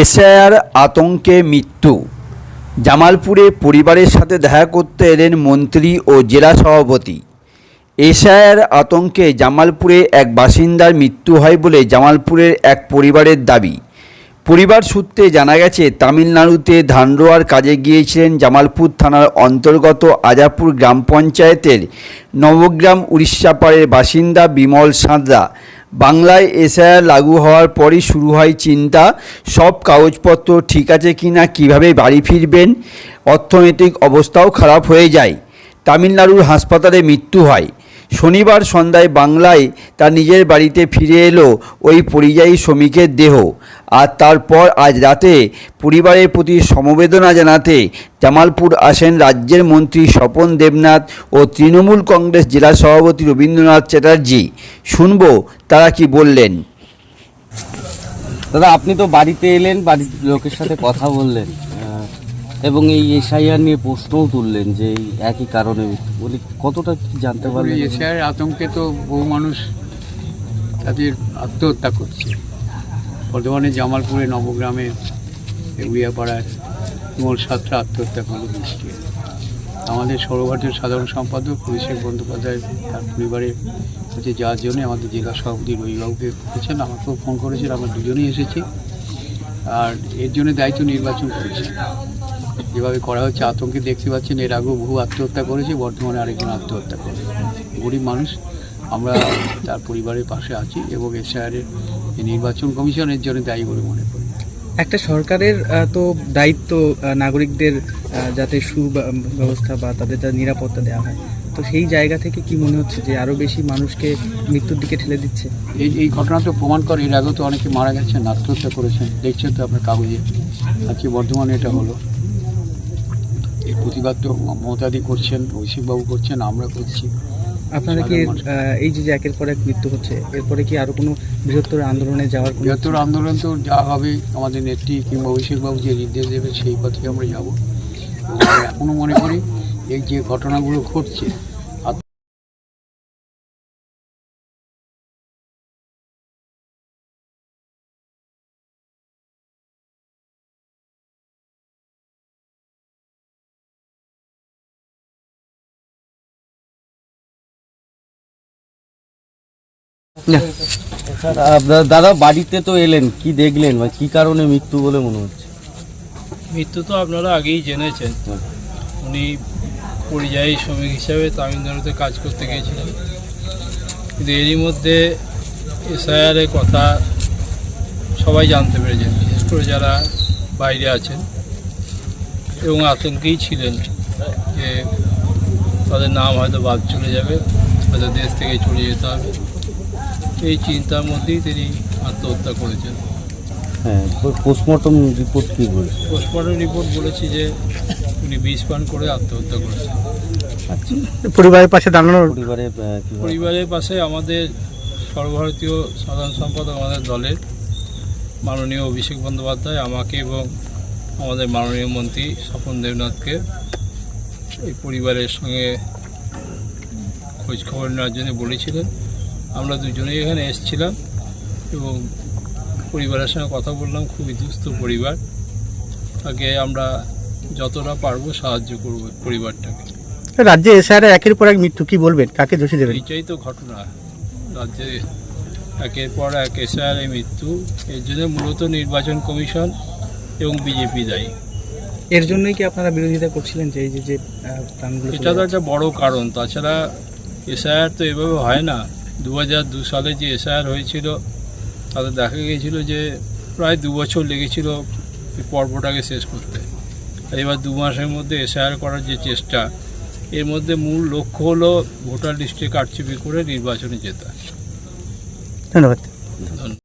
SIR আতঙ্কে মৃত্যু। জামালপুরে পরিবারের সাথে দেখা করতে এলেন মন্ত্রী ও জেলা সভাপতি। এসআইআর আতঙ্কে জামালপুরে এক বাসিন্দার মৃত্যু হয় বলে জামালপুরের এক পরিবারের দাবি। পরিবার সূত্রে জানা গেছে, তামিলনাড়ুতে ধান রোয়ার কাজে গিয়েছিলেন জামালপুর থানার অন্তর্গত আজাপুর গ্রাম পঞ্চায়েতের নবগ্রাম উড়িষ্যাপাড়ের বাসিন্দা বিমল সাঁতরা। বাংলায় এসআইআর লাগু হওয়ার পরই শুরু হয় চিন্তা, সব কাগজপত্র ঠিক আছে কিনা, কীভাবে বাড়ি ফিরবেন, অর্থনৈতিক অবস্থাও খারাপ হয়ে যায়। তামিলনাড়ুর হাসপাতালে মৃত্যু হয়। শনিবার সন্ধ্যায় বাংলায় তার নিজের বাড়িতে ফিরে এলো ওই পরিযায়ী শ্রমিকের দেহ। আর তারপর আজ রাতে পরিবারের প্রতি সমবেদনা জানাতে জামালপুর আসেন রাজ্যের মন্ত্রী স্বপন দেবনাথ ও তৃণমূল কংগ্রেস জেলা সভাপতি রবীন্দ্রনাথ চ্যাটার্জি। শুনব তারা কি বললেন। দাদা, আপনি তো বাড়িতে এলেন, বাড়ির লোকের সাথে কথা বললেন। এবং এই এসআইআর নিয়ে প্রশ্নও তুললেন যে এই একই কারণে। বলি কতটা কি জানতে পারলেন? এশিয়ার আতঙ্কে তো বহু মানুষ তাদের আত্মহত্যা করছে। বর্ধমানে জামালপুরে নবগ্রামে উড়িয়াপাড়ায় বিমল সাতটা আত্মহত্যা করল বৃষ্টি। আমাদের সৌরভারতীয় সাধারণ সম্পাদক অভিষেক বন্দ্যোপাধ্যায় তার পরিবারের কাছে যাওয়ার জন্য আমাদের জেলা সভাপতি রবিবাবুকে বলেছেন আমাকেও ফোন করেছিল আমরা দুজনেই এসেছি। আর এর জন্য দায়িত্ব নির্বাচন করেছে যেভাবে করা হচ্ছে আতঙ্কে দেখতে পাচ্ছেন এর আগেও বহু আত্মহত্যা করেছে বর্তমানে আরেকজন আত্মহত্যা করেছে। গরিব মানুষ আমরা তার পরিবারের পাশে আছি এবং এসআইআরের নির্বাচন কমিশনের জন্য দায়ী বলে মনে করি। একটা সরকারের তো দায়িত্ব নাগরিকদের যাতে সুব্যবস্থা বা তাদের যাতে নিরাপত্তা দেওয়া হয়। তো সেই জায়গা থেকে কি মনে হচ্ছে যে আরও বেশি মানুষকে মৃত্যুর দিকে ঠেলে দিচ্ছে? এই এই ঘটনা তো প্রমাণ করে এর আগেও তো অনেকে মারা গেছেন আত্মহত্যা করেছেন। দেখছেন তো আপনার কাগজে। আজকে বর্ধমানে এটা হলো। প্রতিবাদ তো মমতাদি করছেন অভিষেকবাবু করছেন আমরা করছি। আপনারা কি এই যে যে একের পর এক মৃত্যু হচ্ছে এরপরে কি আরও কোনো বৃহত্তর আন্দোলনে যাওয়ার বৃহত্তর আন্দোলন তো যা হবে আমাদের নেত্রী কিংবা অভিষেকবাবু যে নির্দেশ দেবে সেই পথে আমরা যাব। এখনও মনে করি এই যে ঘটনাগুলো ঘটছে দাদা বাড়িতে তো এলেন কি দেখলেন বা কি কারণে মৃত্যু বলে মনে হচ্ছে? মৃত্যু তো আপনারা আগেই জেনেছেন। উনি পরিযায়ী শ্রমিক হিসাবে তামিলনাড়ুতে কাজ করতে গিয়েছিলেন। কিন্তু এরই মধ্যে এসআইআরের কথা সবাই জানতে পেরেছেন বিশেষ করে যারা বাইরে আছেন এবং আতঙ্কেই ছিলেন যে তাদের নাম হয়তো বাদ চলে যাবে হয়তো দেশ থেকে চলে যেতে হবে। এই চিন্তার মধ্যেই তিনি আত্মহত্যা করেছেন। হ্যাঁ পোস্টমর্টম রিপোর্ট কী বলছে? পোস্টমর্টম রিপোর্ট বলেছি যে উনি বিষ পান করে আত্মহত্যা করেছেন। আচ্ছা। পরিবারের পাশে দাঁড়ানোর পরিবারে আহ, কি পরিবারের পাশে আমাদের সর্বভারতীয় সাধারণ সম্পাদক আমাদের দলের মাননীয় অভিষেক বন্দ্যোপাধ্যায় আমাকে এবং আমাদের মাননীয় মন্ত্রী স্বপন দেবনাথকে এই পরিবারের সঙ্গে খোঁজ খবর নেওয়ার জন্য বলেছিলেন। আমরা দুজনেই এখানে এসেছিলাম এবং পরিবারের সঙ্গে কথা বললাম খুবই দুস্থ পরিবার। তাকে আমরা যতটা পারব সাহায্য করব পরিবারটাকে। রাজ্যে এসআর একের পর এক মৃত্যু কি বলবেন? কাকে দোষী দেবেন? এইটাই তো ঘটনা। রাজ্যে একের পর এক এসআর মৃত্যু। এর জন্য মূলত নির্বাচন কমিশন এবং বিজেপি দায়ী। এর জন্যই কি আপনারা বিরোধিতা করছিলেন যে এই যে যে প্রাণগুলো এটা তো একটা বড় কারণ। তাছাড়া এসআইআর তো এভাবে হয় না। দু হাজার দু সালে যে এসআর হয়েছিল তাতে দেখা গিয়েছিল যে প্রায় দু বছর লেগেছিল এই পর্বটাকে শেষ করতে। আর এবার দু মাসের মধ্যে এসআর করার যে চেষ্টা এর মধ্যে মূল লক্ষ্য হলো ভোটার লিস্টে কারচুপি করে নির্বাচনে জেতা ধন্যবাদ। ধন্যবাদ।